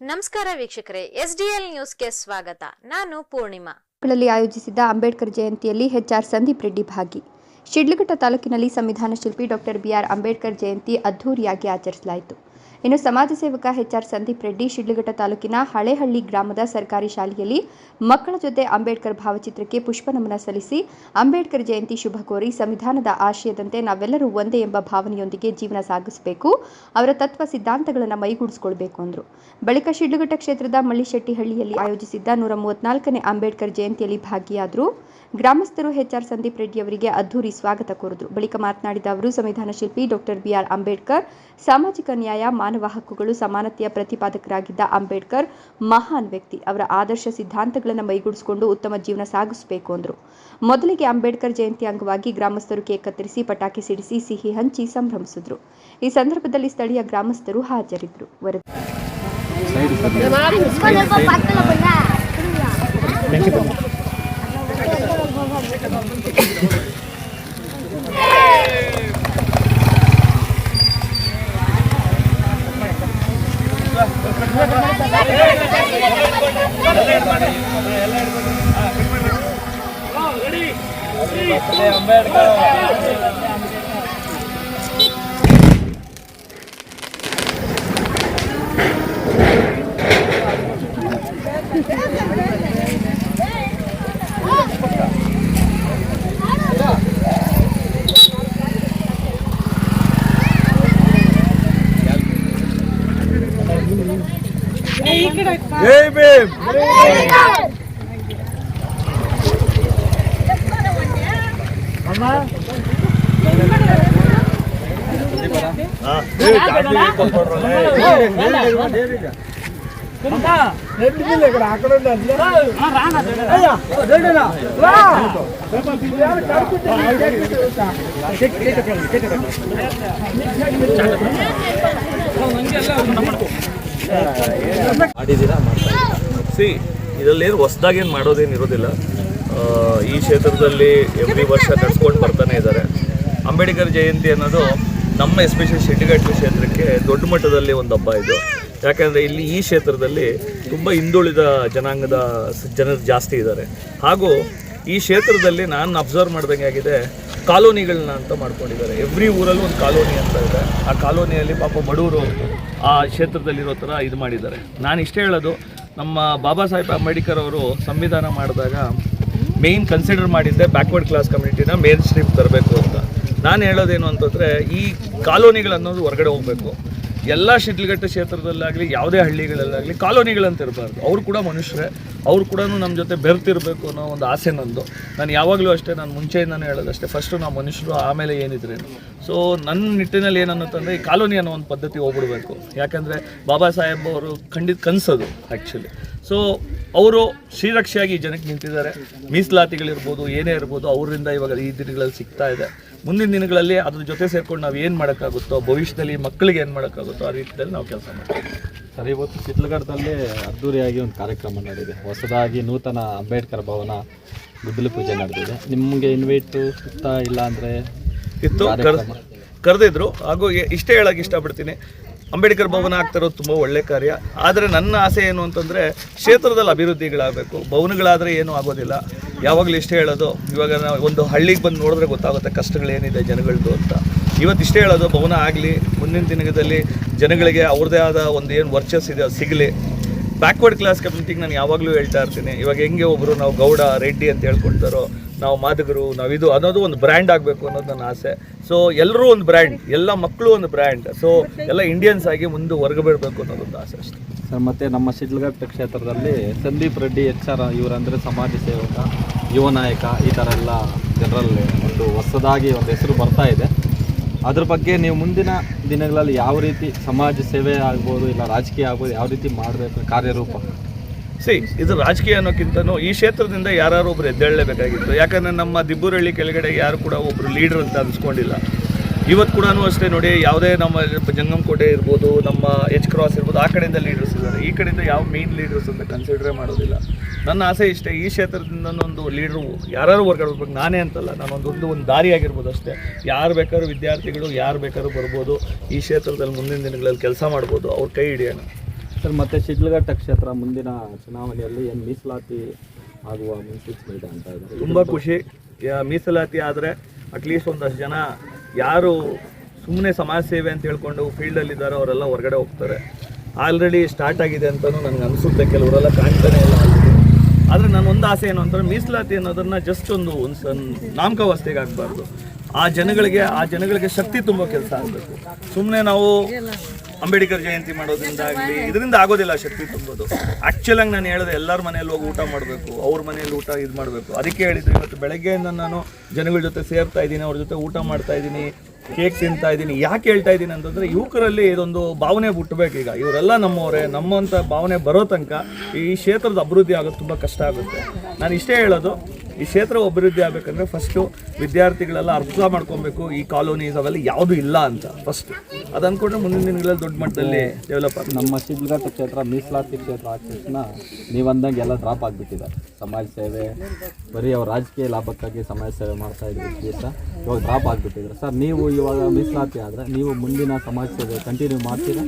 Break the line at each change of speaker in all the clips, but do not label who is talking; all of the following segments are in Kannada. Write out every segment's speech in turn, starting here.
ನಮಸ್ಕಾರ ವೀಕ್ಷಕರೇ ಎಸ್ ಡಿ ಎಲ್ ನ್ಯೂಸ್ಗೆ ಸ್ವಾಗತ. ನಾನು ಪೂರ್ಣಿಮಾ.
ಆಯೋಜಿಸಿದ್ದ ಅಂಬೇಡ್ಕರ್ ಜಯಂತಿಯಲ್ಲಿ ಎಚ್ಆರ್ ಸಂದೀಪ್ ರೆಡ್ಡಿ ಭಾಗಿ. ಶಿಡ್ಲಘಟ್ಟ ತಾಲೂಕಿನಲ್ಲಿ ಸಂವಿಧಾನ ಶಿಲ್ಪಿ ಡಾಕ್ಟರ್ ಬಿಆರ್ ಅಂಬೇಡ್ಕರ್ ಜಯಂತಿ ಅದ್ಧೂರಿಯಾಗಿ ಆಚರಿಸಲಾಯಿತು. ಇನ್ನು ಸಮಾಜ ಸೇವಕ ಎಚ್ಆರ್ ಸಂದೀಪ್ ರೆಡ್ಡಿ ಶಿಡ್ಲಘಟ್ಟ ತಾಲೂಕಿನ ಹಳೆಹಳ್ಳಿ ಗ್ರಾಮದ ಸರ್ಕಾರಿ ಶಾಲೆಯಲ್ಲಿ ಮಕ್ಕಳ ಜೊತೆ ಅಂಬೇಡ್ಕರ್ ಭಾವಚಿತ್ರಕ್ಕೆ ಪುಷ್ಪ ನಮನ ಸಲ್ಲಿಸಿ ಅಂಬೇಡ್ಕರ್ ಜಯಂತಿ ಶುಭ ಕೋರಿ ಸಂವಿಧಾನದ ಆಶಯದಂತೆ ನಾವೆಲ್ಲರೂ ಒಂದೇ ಎಂಬ ಭಾವನೆಯೊಂದಿಗೆ ಜೀವನ ಸಾಗಿಸಬೇಕು, ಅವರ ತತ್ವ ಸಿದ್ಧಾಂತಗಳನ್ನು ಮೈಗೂಡಿಸಿಕೊಳ್ಬೇಕು ಅಂದರು. ಬಳಿಕ ಶಿಡ್ಲಘಟ್ಟ ಕ್ಷೇತ್ರದ ಮಳ್ಳಿಶೆಟ್ಟಿಹಳ್ಳಿಯಲ್ಲಿ ಆಯೋಜಿಸಿದ್ದ ನೂರ ಮೂವತ್ನಾಲ್ಕನೇ ಅಂಬೇಡ್ಕರ್ ಜಯಂತಿಯಲ್ಲಿ ಭಾಗಿಯಾದರು. ಗ್ರಾಮಸ್ಥರು ಎಚ್ಆರ್ ಸಂದೀಪ್ ರೆಡ್ಡಿ ಅವರಿಗೆ ಅದ್ದೂರಿ ಸ್ವಾಗತ ಕೋರಿದರು. ಬಳಿಕ ಮಾತನಾಡಿದ ಅವರು, ಸಂವಿಧಾನ ಶಿಲ್ಪಿ ಡಾಕ್ಟರ್ ಬಿಆರ್ ಅಂಬೇಡ್ಕರ್, ಸಾಮಾಜಿಕ ನ್ಯಾಯ, ಮಾನವ ಹಕ್ಕುಗಳು ಸಮಾನತೆಯ ಪ್ರತಿಪಾದಕರಾಗಿದ್ದ ಅಂಬೇಡ್ಕರ್ ಮಹಾನ್ ವ್ಯಕ್ತಿ. ಅವರ ಆದರ್ಶ ಸಿದ್ಧಾಂತಗಳನ್ನು ಮೈಗೂಡಿಸಿಕೊಂಡು ಉತ್ತಮ ಜೀವನ ಸಾಗಿಸಬೇಕು ಅಂದರು. ಮೊದಲಿಗೆ ಅಂಬೇಡ್ಕರ್ ಜಯಂತಿ ಅಂಗವಾಗಿ ಗ್ರಾಮಸ್ಥರು ಕೇಕ್ ಕತ್ತರಿಸಿ ಪಟಾಕಿ ಸಿಡಿಸಿ ಸಿಹಿ ಹಂಚಿ ಸಂಭ್ರಮಿಸಿದ್ರು. ಈ ಸಂದರ್ಭದಲ್ಲಿ ಸ್ಥಳೀಯ ಗ್ರಾಮಸ್ಥರು ಹಾಜರಿದ್ದರು. ಅಂಬೇಡ್ಕರ್
Yeah. జై భీమ్ అమ్మా రెండు బిల్లు ఇక్కడ అక్కడ ఉండదు
ಮಾಡಿದ್ದೀರಾ? ಸಿ. ಇದರಲ್ಲೇನು ಹೊಸ್ದಾಗೇನು ಮಾಡೋದೇನು ಇರೋದಿಲ್ಲ. ಈ ಕ್ಷೇತ್ರದಲ್ಲಿ ಎವ್ರಿ ವರ್ಷ ನಡ್ಸ್ಕೊಂಡು ಬರ್ತಾನೆ ಇದ್ದಾರೆ. ಅಂಬೇಡ್ಕರ್ ಜಯಂತಿ ಅನ್ನೋದು ನಮ್ಮ ಎಸ್ಪೆಷಲಿ ಶಿಡ್ಲಘಟ್ಟ ಕ್ಷೇತ್ರಕ್ಕೆ ದೊಡ್ಡ ಮಟ್ಟದಲ್ಲಿ ಒಂದು ಹಬ್ಬ ಇದು. ಯಾಕೆಂದರೆ ಇಲ್ಲಿ ಈ ಕ್ಷೇತ್ರದಲ್ಲಿ ತುಂಬ ಹಿಂದುಳಿದ ಜನಾಂಗದ ಜನರು ಜಾಸ್ತಿ ಇದ್ದಾರೆ. ಹಾಗೂ ಈ ಕ್ಷೇತ್ರದಲ್ಲಿ ನಾನು ಅಬ್ಸರ್ವ್ ಮಾಡ್ದಂಗೆ ಆಗಿದೆ ಕಾಲೋನಿಗಳನ್ನ ಅಂತ ಮಾಡ್ಕೊಂಡಿದ್ದಾರೆ. ಎವ್ರಿ ಊರಲ್ಲೂ ಒಂದು ಕಾಲೋನಿ ಅಂತ ಇದೆ. ಆ ಕಾಲೋನಿಯಲ್ಲಿ ಪಾಪ ಬಡವರು ಆ ಕ್ಷೇತ್ರದಲ್ಲಿರೋ ಥರ ಇದು ಮಾಡಿದ್ದಾರೆ. ನಾನು ಇಷ್ಟೇ ಹೇಳೋದು, ನಮ್ಮ ಬಾಬಾ ಸಾಹೇಬ್ ಅಂಬೇಡ್ಕರ್ ಅವರು ಸಂವಿಧಾನ ಮಾಡಿದಾಗ ಮೇಯ್ನ್ ಕನ್ಸಿಡರ್ ಮಾಡಿದ್ದೆ ಬ್ಯಾಕ್ವರ್ಡ್ ಕ್ಲಾಸ್ ಕಮ್ಯುನಿಟಿನ ಮೇನ್ ಸ್ಟ್ರೀಮ್ ತರಬೇಕು ಅಂತ. ನಾನು ಹೇಳೋದೇನು ಅಂತಂದರೆ, ಈ ಕಾಲೋನಿಗಳನ್ನೋದು ಹೊರಗಡೆ ಹೋಗಬೇಕು. ಎಲ್ಲ ಶಿಡ್ಲಘಟ್ಟ ಕ್ಷೇತ್ರದಲ್ಲಾಗಲಿ, ಯಾವುದೇ ಹಳ್ಳಿಗಳಲ್ಲಾಗಲಿ ಕಾಲೋನಿಗಳಂತ ಇರಬಾರ್ದು ಅವರು ಕೂಡ ಮನುಷ್ಯರೇ. ಅವ್ರು ಕೂಡ ನಮ್ಮ ಜೊತೆ ಬೆರ್ತಿರಬೇಕು ಅನ್ನೋ ಒಂದು ಆಸೆ ನಂದು. ನಾನು ಯಾವಾಗಲೂ ಅಷ್ಟೇ, ನಾನು ಮುಂಚೆಯಿಂದನೂ ಹೇಳೋದಷ್ಟೇ. ಫಸ್ಟು ನಾವು ಮನುಷ್ಯರು, ಆಮೇಲೆ ಏನಿದ್ರೇನು. ಸೊ ನನ್ನ ನಿಟ್ಟಿನಲ್ಲಿ ಏನನ್ನುತ್ತಂದರೆ ಈ ಕಾಲೋನಿ ಅನ್ನೋ ಒಂದು ಪದ್ಧತಿ ಹೋಗ್ಬಿಡ್ಬೇಕು. ಯಾಕಂದರೆ ಬಾಬಾ ಸಾಹೇಬ್ ಅವರು ಖಂಡಿತ ಕನಸದು ಆ್ಯಕ್ಚುಲಿ ಸೊ ಅವರು ಶ್ರೀರಕ್ಷೆಯಾಗಿ ಈ ಜನಕ್ಕೆ ನಿಂತಿದ್ದಾರೆ. ಮೀಸಲಾತಿಗಳಿರ್ಬೋದು, ಏನೇ ಇರ್ಬೋದು, ಅವರಿಂದ ಇವಾಗ ಈ ದಿನಗಳಲ್ಲಿ ಸಿಗ್ತಾ ಇದೆ. ಮುಂದಿನ ದಿನಗಳಲ್ಲಿ ಅದ್ರ ಜೊತೆ ಸೇರ್ಕೊಂಡು ನಾವು ಏನು ಮಾಡೋಕ್ಕಾಗುತ್ತೋ, ಭವಿಷ್ಯದಲ್ಲಿ ಮಕ್ಕಳಿಗೆ ಏನು ಮಾಡೋಕ್ಕಾಗುತ್ತೋ ಆ ರೀತಿಯಲ್ಲಿ ನಾವು ಕೆಲಸ ಮಾಡ್ತೀವಿ.
ಸರ್, ಇವತ್ತು ಚಿತ್ರಗಡದಲ್ಲಿ ಅದ್ದೂರಿಯಾಗಿ ಒಂದು ಕಾರ್ಯಕ್ರಮ ನಡೆದಿದೆ. ಹೊಸದಾಗಿ ನೂತನ ಅಂಬೇಡ್ಕರ್ ಭವನ ಗುದ್ದಲು ಪೂಜೆ ನಡೆದಿದೆ. ನಿಮಗೆ ಇನ್ವೈಟು ಸುತ್ತ ಇಲ್ಲ ಅಂದರೆ
ಇತ್ತು. ಕರ್ ಕರೆದಿದ್ರು. ಹಾಗೂ ಇಷ್ಟೇ ಹೇಳೋಕ್ಕೆ ಇಷ್ಟಪಡ್ತೀನಿ. ಅಂಬೇಡ್ಕರ್ ಭವನ ಆಗ್ತಿರೋದು ತುಂಬ ಒಳ್ಳೆ ಕಾರ್ಯ. ಆದರೆ ನನ್ನ ಆಸೆ ಏನು ಅಂತಂದರೆ ಕ್ಷೇತ್ರದಲ್ಲಿ ಅಭಿವೃದ್ಧಿಗಳಾಗಬೇಕು. ಭವನಗಳಾದರೆ ಏನೂ ಆಗೋದಿಲ್ಲ. ಯಾವಾಗಲೂ ಇಷ್ಟೇ ಹೇಳೋದು ಇವಾಗ ನಾವು ಒಂದು ಹಳ್ಳಿಗೆ ಬಂದು ನೋಡಿದ್ರೆ ಗೊತ್ತಾಗುತ್ತೆ ಕಷ್ಟಗಳೇನಿದೆ ಜನಗಳದ್ದು ಅಂತ. ಇವತ್ತು ಇಷ್ಟೇ ಹೇಳೋದು ಭವನ ಆಗಲಿ ಮುಂದಿನ ದಿನದಲ್ಲಿ ಜನಗಳಿಗೆ ಅವ್ರದ್ದೇ ಆದ ಒಂದು ಏನು ವರ್ಚಸ್ ಇದೆ ಸಿಗಲಿ. ಬ್ಯಾಕ್ವರ್ಡ್ ಕ್ಲಾಸ್ ಕಮ್ಯುನಿಟಿಗೆ ನಾನು ಯಾವಾಗಲೂ ಹೇಳ್ತಾ ಇರ್ತೀನಿ. ಇವಾಗ ಹೆಂಗೆ ಒಬ್ಬರು ನಾವು ಗೌಡ ರೆಡ್ಡಿ ಅಂತ ಹೇಳ್ಕೊಳ್ತಾರೋ ನಾವು ಮಾದಗರು, ನಾವಿದು ಅನ್ನೋದು ಒಂದು ಬ್ರ್ಯಾಂಡ್ ಆಗಬೇಕು ಅನ್ನೋದು ನನ್ನ ಆಸೆ. ಸೊ ಎಲ್ಲರೂ ಒಂದು ಬ್ರ್ಯಾಂಡ್ ಎಲ್ಲ ಮಕ್ಕಳು ಒಂದು ಬ್ರ್ಯಾಂಡ್ ಸೊ ಎಲ್ಲ ಇಂಡಿಯನ್ಸ್ ಆಗಿ ಮುಂದೆ ಹೊರಗೆ ಬರಬೇಕು ಅನ್ನೋದೊಂದು ಆಸೆ ಅಷ್ಟೇ.
ಸರ್, ಮತ್ತು ನಮ್ಮ ಶಿಡ್ಲಘಟ್ಟ ಕ್ಷೇತ್ರದಲ್ಲಿ ಸಂದೀಪ್ ರೆಡ್ಡಿ ಎಚ್ ಆರ್ ಇವರಂದರೆ ಸಮಾಜ ಸೇವಕ, ಯುವ ನಾಯಕ, ಈ ಥರ ಎಲ್ಲ ಜನರಲ್ಲಿ ಒಂದು ಹೊಸದಾಗಿ ಒಂದು ಹೆಸರು ಬರ್ತಾ ಇದೆ. ಅದ್ರ ಬಗ್ಗೆ ನೀವು ಮುಂದಿನ ದಿನಗಳಲ್ಲಿ ಯಾವ ರೀತಿ ಸಮಾಜ ಸೇವೆ ಆಗ್ಬೋದು, ಇಲ್ಲ ರಾಜಕೀಯ ಆಗ್ಬೋದು, ಯಾವ ರೀತಿ ಮಾಡಬೇಕು, ಕಾರ್ಯರೂಪ?
ಸಿ ಇದು ರಾಜಕೀಯ ಅನ್ನೋಕ್ಕಿಂತನೂ ಈ ಕ್ಷೇತ್ರದಿಂದ ಯಾರು ಒಬ್ರು ಎದ್ದೇಳಲೇಬೇಕಾಗಿತ್ತು. ಯಾಕಂದರೆ ನಮ್ಮ ದಿಬ್ಬುರಳ್ಳಿ ಕೆಳಗಡೆ ಯಾರು ಕೂಡ ಒಬ್ಬರು ಲೀಡರ್ ಅಂತ ಅನ್ಸ್ಕೊಂಡಿಲ್ಲ. ಇವತ್ತು ಕೂಡ ಅಷ್ಟೇ ನೋಡಿ, ಯಾವುದೇ ನಮ್ಮ ಜಂಗಮಕೋಟೆ ಇರ್ಬೋದು, ನಮ್ಮ ಎಚ್ ಕ್ರಾಸ್ ಇರ್ಬೋದು, ಆ ಕಡೆಯಿಂದ ಲೀಡರ್ಸ್ ಇದ್ದಾರೆ. ಈ ಕಡೆಯಿಂದ ಯಾವ ಮೇನ್ ಲೀಡರ್ಸ್ ಅಂತ ಕನ್ಸಿಡರೇ ಮಾಡೋದಿಲ್ಲ. ನನ್ನ ಆಸೆ ಇಷ್ಟೇ, ಈ ಕ್ಷೇತ್ರದಿಂದ ಒಂದು ಲೀಡ್ರು ಯಾರು ಹೊರಗಡೆ ನಾನೇ ಅಂತಲ್ಲ, ನಾನೊಂದು ಒಂದು ಒಂದು ದಾರಿ ಆಗಿರ್ಬೋದು ಅಷ್ಟೇ. ಯಾರು ಬೇಕಾದ್ರೂ ವಿದ್ಯಾರ್ಥಿಗಳು, ಯಾರು ಬೇಕಾದ್ರೂ ಬರ್ಬೋದು, ಈ ಕ್ಷೇತ್ರದಲ್ಲಿ ಮುಂದಿನ ದಿನಗಳಲ್ಲಿ ಕೆಲಸ ಮಾಡ್ಬೋದು, ಅವ್ರ ಕೈ ಹಿಡಿಯೋಣ.
ಸರ್ ಮತ್ತೆ ಶಿಡ್ಲಘಟ್ಟ ಕ್ಷೇತ್ರ ಮುಂದಿನ ಚುನಾವಣೆಯಲ್ಲಿ ಏನು ಮೀಸಲಾತಿ ಆಗುವ ಮುನ್ಸೂಚನೆ ಇದೆ ಅಂತ ಇದ್ದಾರೆ.
ತುಂಬ ಖುಷಿ. ಮೀಸಲಾತಿ ಆದರೆ ಅಟ್ಲೀಸ್ಟ್ ಒಂದಷ್ಟು ಜನ ಯಾರು ಸುಮ್ಮನೆ ಸಮಾಜ ಸೇವೆ ಅಂತ ಹೇಳ್ಕೊಂಡು ಫೀಲ್ಡಲ್ಲಿ ಇದ್ದಾರೋ ಅವರೆಲ್ಲ ಹೊರಗಡೆ ಹೋಗ್ತಾರೆ. ಆಲ್ರೆಡಿ ಸ್ಟಾರ್ಟ್ ಆಗಿದೆ ಅಂತಲೂ ನನಗೆ ಅನಿಸುತ್ತೆ ಕೆಲವರೆಲ್ಲ ಕಾಣ್ತಾನೆ ಇಲ್ಲ ಆದರೆ ನನ್ನ ಒಂದು ಆಸೆ ಏನು ಅಂತಂದ್ರೆ ಮೀಸಲಾತಿ ಅನ್ನೋದನ್ನು ಜಸ್ಟ್ ಒಂದು ಒಂದು ಸನ್ ನಾಮಕಾವಸ್ಥೆಗೆ ಆಗಬಾರ್ದು ಆ ಜನಗಳಿಗೆ ಆ ಜನಗಳಿಗೆ ಶಕ್ತಿ ತುಂಬೋ ಕೆಲಸ ಆಗಬೇಕು. ಸುಮ್ಮನೆ ನಾವು ಅಂಬೇಡ್ಕರ್ ಜಯಂತಿ ಮಾಡೋದ್ರಿಂದ ಆಗಲಿ ಇದರಿಂದ ಆಗೋದಿಲ್ಲ ಶಕ್ತಿ ತುಂಬೋದು. ಆ್ಯಕ್ಚುಲಾಗಿ ನಾನು ಹೇಳಿದೆ ಎಲ್ಲರ ಮನೆಯಲ್ಲಿ ಹೋಗಿ ಊಟ ಮಾಡಬೇಕು ಅವ್ರ ಮನೆಯಲ್ಲಿ ಊಟ ಇದು ಮಾಡಬೇಕು. ಅದಕ್ಕೆ ಹೇಳಿದ್ದು ಇವತ್ತು ಬೆಳಗ್ಗೆಯಿಂದ ನಾನು ಜನಗಳ ಜೊತೆ ಸೇರ್ತಾ ಇದ್ದೀನಿ ಅವ್ರ ಜೊತೆ ಊಟ ಮಾಡ್ತಾ ಇದ್ದೀನಿ ಕೇಕ್ ತಿಂತಾ ಇದ್ದೀನಿ. ಯಾಕೆ ಹೇಳ್ತಾ ಇದ್ದೀನಿ ಅಂತಂದರೆ ಯುವಕರಲ್ಲಿ ಇದೊಂದು ಭಾವನೆ ಹುಟ್ಟಬೇಕು ಈಗ. ಇವರೆಲ್ಲ ನಮ್ಮವರೇ ನಮ್ಮಂಥ ಭಾವನೆ ಬರೋ ತನಕ ಈ ಕ್ಷೇತ್ರದ ಅಭಿವೃದ್ಧಿ ಆಗೋದು ತುಂಬ ಕಷ್ಟ ಆಗುತ್ತೆ. ನಾನು ಇಷ್ಟೇ ಹೇಳೋದು ಈ ಕ್ಷೇತ್ರ ಅಭಿವೃದ್ಧಿ ಆಗಬೇಕಂದ್ರೆ ಫಸ್ಟು ವಿದ್ಯಾರ್ಥಿಗಳೆಲ್ಲ ಅರ್ಥ ಮಾಡ್ಕೊಬೇಕು. ಈ ಕಾಲೋನೀಸ್ ಅವೆಲ್ಲ ಯಾವುದು ಇಲ್ಲ ಅಂತ ಫಸ್ಟ್ ಅದು ಅಂದ್ಕೊಂಡ್ರೆ ಮುಂದಿನ ದಿನಗಳಲ್ಲಿ ದೊಡ್ಡ ಮಟ್ಟದಲ್ಲಿ ಡೆವಲಪ್
ನಮ್ಮ ಶಿಡ್ಲಘಟ್ಟ ಕ್ಷೇತ್ರ, ಮೀಸಲಾತಿ ಕ್ಷೇತ್ರ ಆದ ತಕ್ಷಣ ನೀವು ಅಂದಂಗೆ ಎಲ್ಲ ಡ್ರಾಪ್ ಆಗಿಬಿಟ್ಟಿದ್ದಾರೆ ಸಮಾಜ ಸೇವೆ, ಬರೀ ಅವ್ರ ರಾಜಕೀಯ ಲಾಭಕ್ಕಾಗಿ ಸಮಾಜ ಸೇವೆ ಮಾಡ್ತಾ ಇದ್ರು ದಿವಸ ಇವಾಗ ಡ್ರಾಪ್ ಆಗಿಬಿಟ್ಟಿದ್ದಾರೆ ಸರ್, ನೀವು ಇವಾಗ ಮೀಸಲಾತಿ ಆದರೆ ನೀವು ಮುಂದಿನ ಸಮಾಜ ಸೇವೆ ಕಂಟಿನ್ಯೂ ಮಾಡ್ತೀರಾ?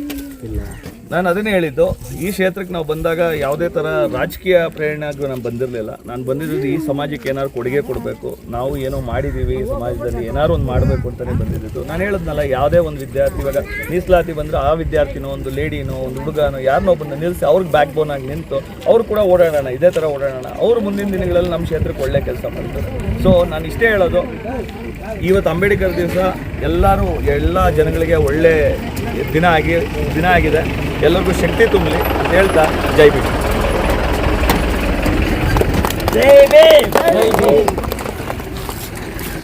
ನಾನು ಅದನ್ನೇ ಹೇಳಿದ್ದು, ಈ ಕ್ಷೇತ್ರಕ್ಕೆ ನಾವು ಬಂದಾಗ ಯಾವುದೇ ಥರ ರಾಜಕೀಯ ಪ್ರೇರಣೆಗೂ ನಾನು ಬಂದಿರಲಿಲ್ಲ. ನಾನು ಬಂದಿದ್ದು ಈ ಸಮಾಜಕ್ಕೆ ಏನಾದ್ರು ಕೊಡುಗೆ ಕೊಡಬೇಕು, ನಾವು ಏನೋ ಮಾಡಿದ್ದೀವಿ ಈ ಸಮಾಜದಲ್ಲಿ ಏನಾದ್ರು ಒಂದು ಮಾಡಬೇಕು ಅಂತಲೇ ಬಂದಿದ್ದು. ನಾನು ಹೇಳಿದ್ನಲ್ಲ, ಯಾವುದೇ ಒಂದು ವಿದ್ಯಾರ್ಥಿ, ಇವಾಗ ಮೀಸಲಾತಿ ಬಂದರೆ ಆ ವಿದ್ಯಾರ್ಥಿನೋ, ಒಂದು ಲೇಡಿನೋ, ಒಂದು ಹುಡುಗನೋ ಯಾರನ್ನೋ ಒಬ್ಬನ ನಿಲ್ಲಿಸಿ ಅವ್ರಿಗೆ ಬ್ಯಾಕ್ ಬೋನ್ ಆಗಿ ನಿಂತು ಅವರು ಕೂಡ ಓಡಾಡೋಣ, ಇದೇ ಥರ ಓಡಾಡೋಣ. ಅವರು ಮುಂದಿನ ದಿನಗಳಲ್ಲಿ ನಮ್ಮ ಕ್ಷೇತ್ರಕ್ಕೆ ಒಳ್ಳೆ ಕೆಲಸ ಮಾಡ್ತಾರೆ. ಸೊ ನಾನು ಇಷ್ಟೇ ಹೇಳೋದು ಇವತ್ತು ಅಂಬೇಡ್ಕರ್ ದಿವಸ ಎಲ್ಲರೂ ಎಲ್ಲ ಜನಗಳಿಗೆ ಒಳ್ಳೆ ದಿನ ಆಗಿ, ದಿನ ಆಗಿದೆ. ಎಲ್ಲರಿಗೂ ಶಕ್ತಿ ತುಂಬಲಿ ಅಂತ ಹೇಳ್ತಾ ಜೈ ಭೀಮ್.
ಜೈ ಭೀಮ್.